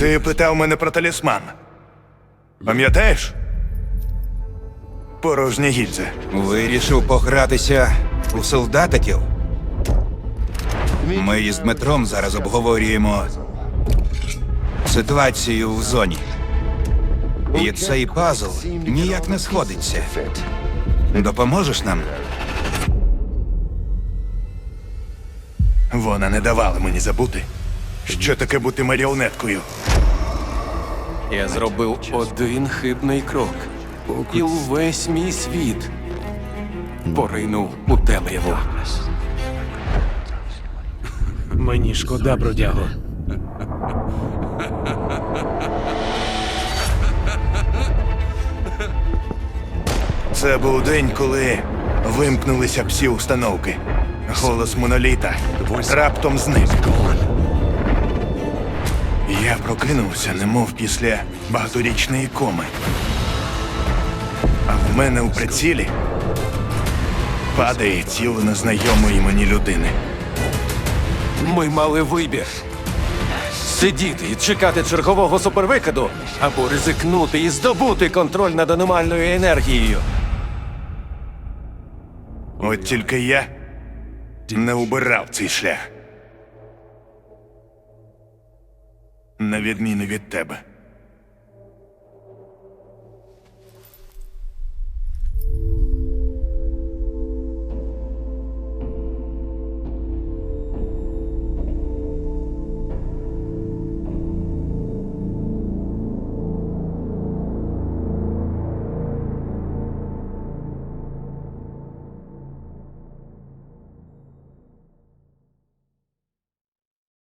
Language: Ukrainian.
Ти питав мене про талісман. Пам'ятаєш? Порожня гільза. Вирішив погратися у солдатиків. Ми із Дмитром зараз обговорюємо ситуацію в зоні. І цей пазл ніяк не сходиться. Допоможеш нам? Вона не давала мені забути, що таке бути маріонеткою. Я зробив один хибний крок, і увесь мій світ поринув у темряву. Мені шкода, бродяго. Це був день, коли вимкнулися всі установки. Голос моноліта раптом зник. Я прокинувся, немов після багаторічної коми. А в мене у прицілі падає тіло незнайомої мені людини. Ми мали вибір. Сидіти і чекати чергового супервикиду, або ризикнути і здобути контроль над аномальною енергією. От тільки я не убирав цей шлях. На відміну від тебе.